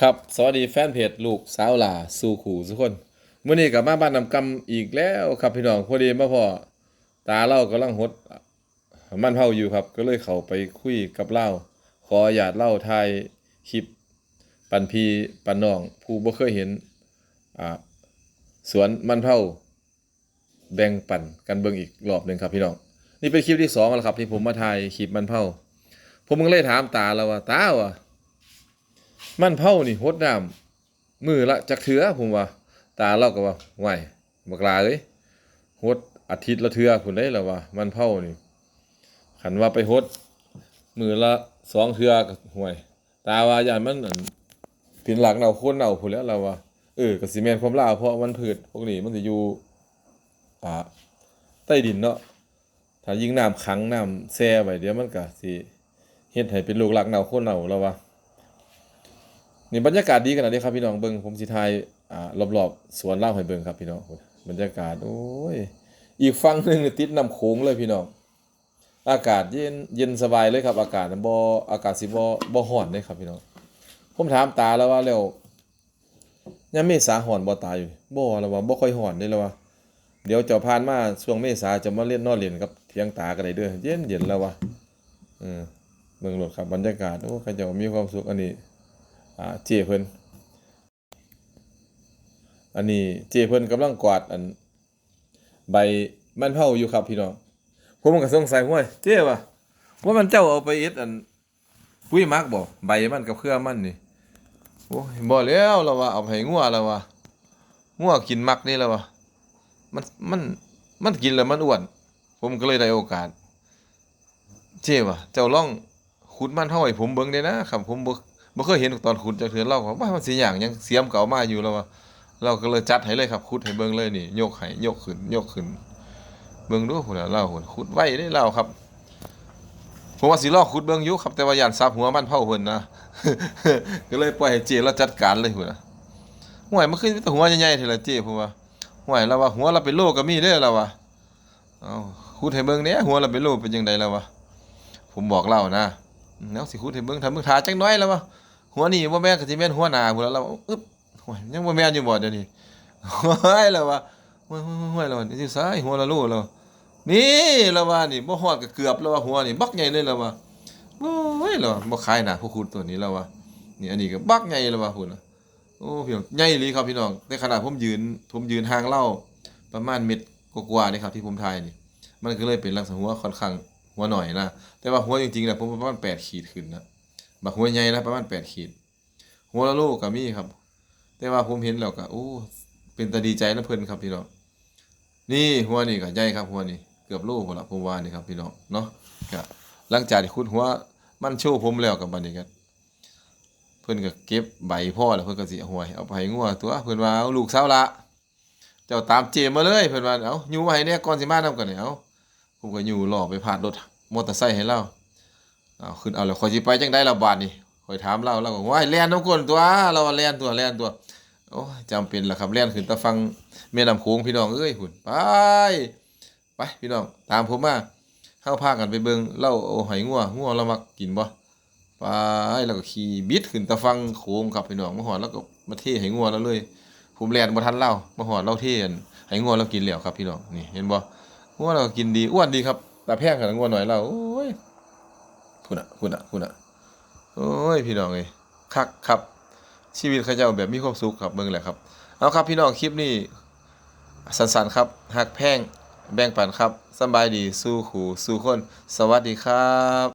ครับสวัสดีแฟนเพจลูกสาวหลาสู่ขู่ทุกคนมื้อนี้กลับมาบ้านนำกำอีกแล้วครับพี่น้องพอดีมาพ่อตาเล่ากำลังหดมันเผาอยู่ครับ ก็เลยเข้าไปคุยกับเล่าขออยาตเล่าทายคลิป ปันพีปันน้อง ผู้บ่เคยเห็นอ่าสวนมันเผาแบ่งปันกันเบิ่งอีกรอบหนึ่งครับพี่น้องนี่เป็นคลิปที่สองแล้วครับที่ผมมาถ่ายคลิปมันเผาผมก็เลยถามตาแล้วว่าตาว่ะ มันเผานี่หดน้ำมือละจักเถือผมว่า ตาเราก็ว่าไหวบักลาเอ้ยหดอาทิตย์ละเทือพุ่นได้แล้วว่า มันเผานี่ขันว่าไปหดมือละสองเทือก็ห่วย ตาว่าย่านมันอั่นเป็นหลักเนาคนเนาพุ่นแล้วเราว่าเออก็สิแม่นความลาเพราะมันพืชพวกนี้มันสิอยู่อ่าใต้ดินเนาะถ้ายิ่งน้ำขังน้ำแช่ไว้เดี๋ยวมันก็สิเฮ็ดให้เป็นลูกหลักเนาคนเนาแล้วว่า นี่บรรยากาศดีขนาดนี้ครับพี่น้องเบิ่งผมสิถ่ายอ่ารอบๆสวนเล่าวให้เบิ่งครับพี่น้องบรรยากาศโอ้ยอีกฝั่งหนึ่งติดน้ำโขงเลยพี่น้องอากาศเย็นเย็นสบายเลยครับ อากาศบ่อากาศสิบ่บ่ร้อนเลยครับพี่น้องผมถามตาแล้วว่าแล้วยามเมษาร้อนบ่ตายอยู่บ่แล้วว่าบ่ค่อยร้อนเด้แล้วว่าเดี๋ยวเจ้าผ่านมาช่วงเมษาจะมาเล่นนอนเล่นกับเถียงตาก็ได้เด้อเย็นเย็นแล้วว่าเออเบิ่งโลดครับบรรยากาศโอ้เขาเจ้ามีความสุขอันนี้ อ่าเจเพิ่นอันนี้เจเพิ่นกำลังกวาดอัน ใบมันเผาอยู่ครับพี่น้องผมก็สงสัยว่าเจ้ว่ะว่ามันเจ้าเอาไปเอ็ดอันปุ้ยมักบ่ใบมันกับเครือมันนี่โอ้ยบ่แล้วเราว่าเอาไปให้งัวแล้วว่างัวกินมักนี่แล้วว่ามันมันมันกินแล้วมันอ้วน ผมก็เลยได้โอกาส เจ้ว่ะเจ้าลองขุดมันเฮาให้ผมเบิ่งได้นะครับผมบ่ บ่เคยเห็นตอนขุดจากเทือนเราว่ามันสิอย่างยังเสียมเก่ามาอยู่แล้วว่าเราก็เลยจัดให้เลยครับขุดให้เบิ่งเลยนี่ยกให้ยกขึ้นยกขึ้นเบิ่งดูพุ่นน่ะเราพุ่นขุดไว้ได้เราครับผมว่าสิลองขุดเบิ่งอยู่ครับแต่ว่าย่านซับหัวมันเผาเพิ่นนะก็เลยปล่อยให้เจเราจัดการเลยพุ่นน่ะห่วยมันคือแต่หัวใหญ่ๆเท่าละเจผมว่าห่วยเราว่าหัวเราเป็นโลก็มีเด้อเราว่าเอ้าขุดให้เบิ่งแหน่หัวเราเป็นโลเป็นจังไดแล้ววะผมบอกเล่านะแล้วสิขุดให้เบิ่งถ้ามึงทาจักน้อยแล้ววะ หัวนี่บ่แม่นก็สิแม่นหัวหน้าพุ่นแล้วเราอึ๊บโอ้ยยังบ่แม่นอยู่บ่เดี๋ยวนี้โอ้ยแล้วว่าโอ้ยโอ้ยแล้วว่านี่สิซ้ายหัวละโลแล้วนี่แล้วว่านี่บ่ฮอดก็เกือบแล้วว่าหัวนี่บักใหญ่เลยแล้วว่าโอ้ยแล้วว่าบ่ขายหน้าผู้คุณตัวนี้แล้วว่านี่อันนี้ก็บักใหญ่แล้วว่าพุ่นน่ะโอ้พี่น้องใหญ่ลีครับพี่น้องในขณะผมยืน ผมยืนห่างเล่าประมาณเม็ดกว่าๆนี่ครับที่ผมถ่ายนี่มันก็เลยเป็นลักษณะหัวค่อนข้างหัวหน่อยนะแต่ว่าหัวจริงๆน่ะผมประมาณ8ขีดขึ้นนะ บักหัวใหญ่นะประมาณ8ขีด หัวละโลก็มีครับ แต่ว่าผมเห็นแล้วก็โอ้เป็นตาดีใจนะเพิ่นครับพี่น้องนี่หัวนี่ก็ใหญ่ครับหัวนี่เกือบโลพุ่นละผมว่านี่ครับพี่น้องเนาะก็หลังจากที่ขุดหัวมันโชว์ผมแล้วกับบัดนี้ก็เพิ่นก็เก็บใบพ่อแล้วเพิ่นก็สิเอาหวยเอาไปงัวตัวเพิ่นว่าเอาลูกสาวละเจ้าตามเจมมาเลยเพิ่นว่าเอาอยู่ไว้ให้แน่ก่อนสิมานํกันเนี่ยเอาผมก็อยู่รอไปพาดรถมอเตอร์ไซค์ให้เรา อาขึ้นเอาแล้วขอยสิไปจังได๋ล่ะบาดนี้ข่อยถามเราเราก็ว้ายแล่นน้ำก้นตัว เราว่าแล่นตัวแล่นตัวโอ้จำเป็นละครับแล่นขึ้นตะฟังแม่น้ำโขงพี่น้องเอ้ยหุ่นไปไปพี่น้องตามผมมาเฮาพากันไปเบิ่งเล่าเอาไหงัวงัวเรามักกินบ่ไปแล้วก็ขี่บิดขึ้นตะฟังโขงครับพี่น้องมาฮอดแล้วก็มาเทให้งัวเราเลยผมแล่นบ่ทันเล่ามาฮอดเราเทอันให้งัวเรากินแล้วครับพี่น้องนี่เห็นบ่งัวเราก็กินดีอ้วนดีครับแต่แพงกับงัวหน่อยเราโอ้ย คุณอะคุณอะคุณอะโอ้ยพี่น้องเอ้ยคักครับ ชีวิตข้าเจ้าแบบมีความสุขครับเบิ่งแหละครับ เอาครับพี่น้องคลิปนี้สั้นๆครับหักแพงแบ่งปันครับสบายดีสู้ขู่สู้คน สวัสดีครับ